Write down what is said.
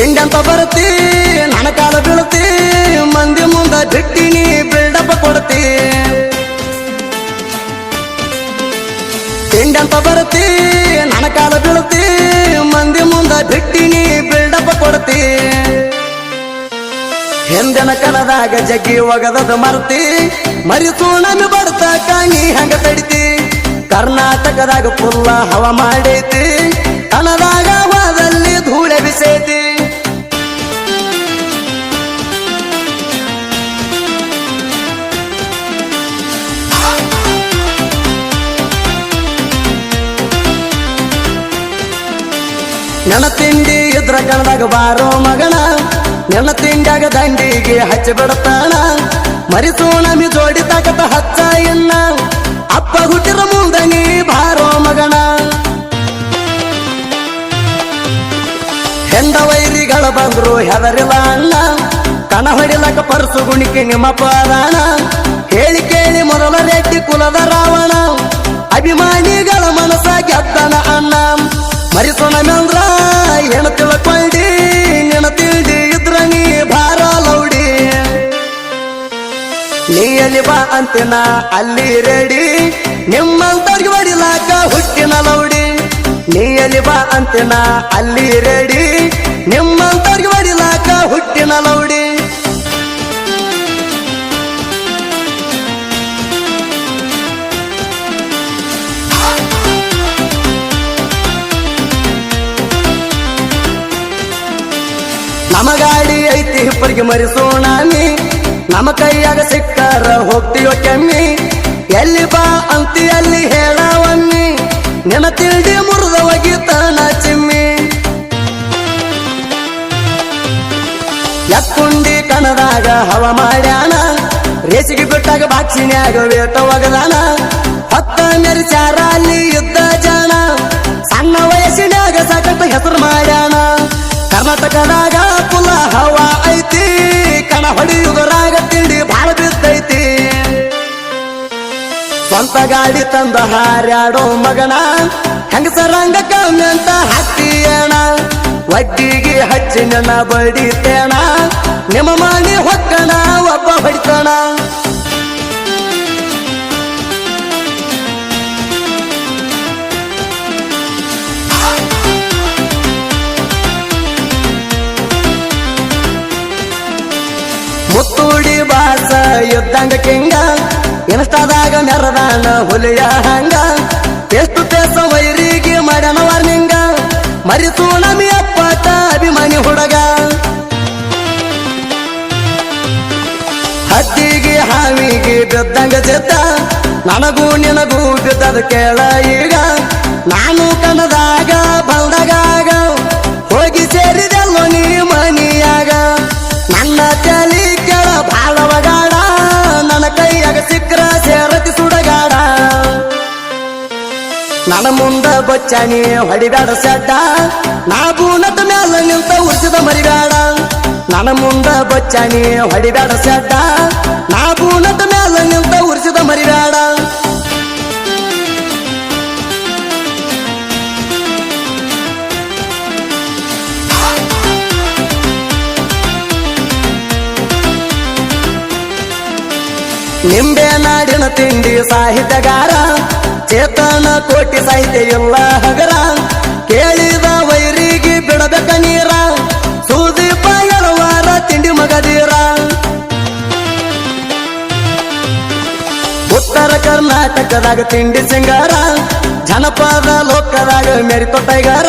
ಹಿಂಗಂತ ಬರ್ತಿ ನನ್ನ ಕಾಲ ಬೀಳ್ತಿ ಮಂದಿ ಮುಂದ ಬಿಟ್ಟಿನಿ ಬಿಲ್ಡಪ್ಪ ಕೊಡ್ತಿ ಹಿಂಗಂತ ಬರ್ತಿ ನನ್ನ ಕಾಲ ಬೀಳ್ತಿ ಮಂದಿ ಮುಂದ ಬಿಟ್ಟಿನಿ ಬಿಲ್ಡಪ್ಪ ಕೊಡ್ತಿ ಹೆಂದನ ಕಲದಾಗ ಜಗ್ಗಿ ಒಗದದ ಮರ್ತಿ ಮರಿಸೂಣಮಿ ಬರುತ್ತ ಕಾಣಿ ಹಂಗ ತಡಿತಿ. ಕರ್ನಾಟಕದಾಗ ಫುಲ್ಲ ಹವ ಮಾಡೈತಿ ಕಣದಾಗ ಹೋದಲ್ಲಿ ಧೂಳೆ ಬಿಸೈತಿ. ನೆನ ತಿಂಡಿ ಇದ್ರ ಕಣದಾಗ ಬಾರೋ ಮಗಣ ನೆಲ ತಿಂಡಾಗ ದಂಡಿಗೆ ಹಚ್ಚಿ ಬಿಡ್ತಾಣ ಮರಿಸೋಣಮಿ ಜೋಡಿ ತಾಕತ ಹಚ್ಚ ಇನ್ನ ಅಪ್ಪ ಹುಟ್ಟಿರ ಮುಂದಂಗಿ ಬಾರೋ ಮಗಣ ಹೆಂದ ವೈರಿಗಳ ಬಂದ್ರು ಹೆದರಿಲ್ಲ ಅಣ್ಣ, ಕಣ ಹೊಡಿಲಕ ಪರ್ಸು ಗುಣಿಕೆ ನಿಮ್ಮ ಪಾರಾಣ ಹೇಳಿ ಕೇಳಿ ಮೊದಲ ರೆಡ್ಡಿ ಕುಲದ ರಾವಣ, ಅಭಿಮಾನಿಗಳ ಮನಸ ಗೆದ್ದನ ಅಣ್ಣ. ಮರಿಸೋಣ ಮೆಂದ್ರ ಹೆಣ ತಿಳ್ಕೊಂಡಿ ನೆನ ತಿಳ್ದಿ ಇದ್ರ ನೀ ಭಾರ ಲೌಡಿ. ನೀ ಬಾ ಅಂತಿನ ಅಲ್ಲಿ ರೆಡಿ, ನಿಮ್ಮಂತವ್ರಿಗೆ ಹೊಡಿಲಾಕ ಹುಟ್ಟಿನ ಲೌಡಿ. ನೀ ಬಾ ಅಂತಿನ ಅಲ್ಲಿ ರೆಡಿ, ನಿಮ್ಮಂತವ್ರಿಗೆ ಹೊಡಿಲಾಕ ಹುಟ್ಟಿನ ಲೌಡಿ. ನಮ್ಮ ಗಾಡಿ ಐತಿ, ಹಿಪ್ಪರಿಗೆ ಮರಿಸೋಣ ನೀ. ನಮ್ಮ ಕೈಯಾಗ ಸಿಕ್ಕಾರ, ಹೋಗ್ತೀಯೋ ಕೆಮ್ಮಿ. ಎಲ್ಲಿ ಬಾ ಅಂತಿ, ಅಲ್ಲಿ ಹೇಳವನ್ನಿ ನೆನ ತಿಂಡಿ ಮುರಿದ ತನ ಚಿಮ್ಮಿ. ಎಕ್ಕುಂಡಿ ಕಣದಾಗ ಹವ ಮಾಡ್ಯಾನ. ರೇಸಿಗೆ ಬಿಟ್ಟಾಗ ಬಾಕ್ಷಿನ್ಯಾಗ ವೇಟ ಒಗದಾನ. ಹತ್ತ ಮೆರಿಚಾರ ಅಲ್ಲಿ ಯುದ್ಧ ಜಾಣ ಸಣ್ಣ ವಯಸ್ಸಿನಾಗ ಸಾಕಷ್ಟು ಹೆಸರು ಮಾಡ್ಯಾನ. ಕರ್ನಾಟಕದಾಗ ಕುಲ ಹವಾ ಐತಿ, ಕಣ ಹೊಡಿಯುವುದರಾಗ ತಿಂಡಿ ಬಾಳ ಬಿದ್ದೈತಿ. ಸ್ವಂತ ಗಾಡಿ ತಂದ ಹಾರ್ಯಾಡೋ ಮಗನ ಹೆಂಗಸರಂಗ ಕಮ್ಮಿ ಅಂತ ಹಾಕ್ತೀಯಣ ಒಟ್ಟಿಗೆ ಹಚ್ಚಿ ನನ್ನ ಬಡಿತೇಣ ನಿಮ್ಮ ಮಾಡಿ ಹೊಕ್ಕಣ ಒಬ್ಬ ಹೊಡಿತಾಣ ಬಾಸ ಯುದ್ಧಂಗ ಕಿಂಗ ಇನ್ಸ್ಟಾದಾಗ ಮೆರದಾನ ಹುಲಿಯ ಹಂಗ. ಎಷ್ಟು ಪೇಸ ವೈರಿಗೆ ಮಾಡ್ಯಾನ ವಾರ್ನಿಂಗ ಮರಿತು ನಮಿ ಅಪ್ಪಟ ಅಭಿಮಾನಿ ಹುಡುಗ. ಹತ್ತಿಗೆ ಹಾವಿಗೆ ಬಿದ್ದಂಗ ಚಿತ್ತ ನನಗೂ ನಿನಗೂ ಬಿದ್ದದ ಕೇಳ ಈಗ. ನಾನು ಕನದಾಗ, ಬಂದಾಗ ಹೋಗಿ ಸೇರಿದೆಲ್ಲೋ ನೀ ಮನಿಯಾಗ. ಮುಂದ ಬಚ್ಚಾನಿ ಹೊಡಿಬೇಡ ಸಡ್ಡ. ನಾ ಬೂನದ ಮ್ಯಾಲ ನಿಂತ ಉರ್ಸಿದ ಮರಿಬೇಡ ನನ್ನ ಮುಂದ ಬಚ್ಚಾನಿ ಹೊಡಿಬೇಡ ಸಡ್ಡ. ನಾ ಬೂನದ ಮ್ಯಾಲ ನಿಂತ ಉರ್ಸಿದ ಮರಿಬೇಡ ನಿಂಬೆ ನಾಡಿನ ತಿಂಡಿ ಸಾಹಿತ್ಯಗಾರ. ಚೇತನ ಕೋಟಿ ಸಾಹಿತ್ಯ ಎಲ್ಲ ಹಗರ. ಕೇಳಿದ ವೈರಿಗೆ ಬಿಡಬೇಕ ನೀರ. ಸುದೀಪ ಎಳವಾರ ತಿಂಡಿ ಮಗದೀರ ಉತ್ತರ ಕರ್ನಾಟಕದಾಗ ತಿಂಡಿ ಸಿಂಗಾರ. ಜನಪದ ಲೋಕದಾಗ ಮೇರಿ ಟೈಗಾರ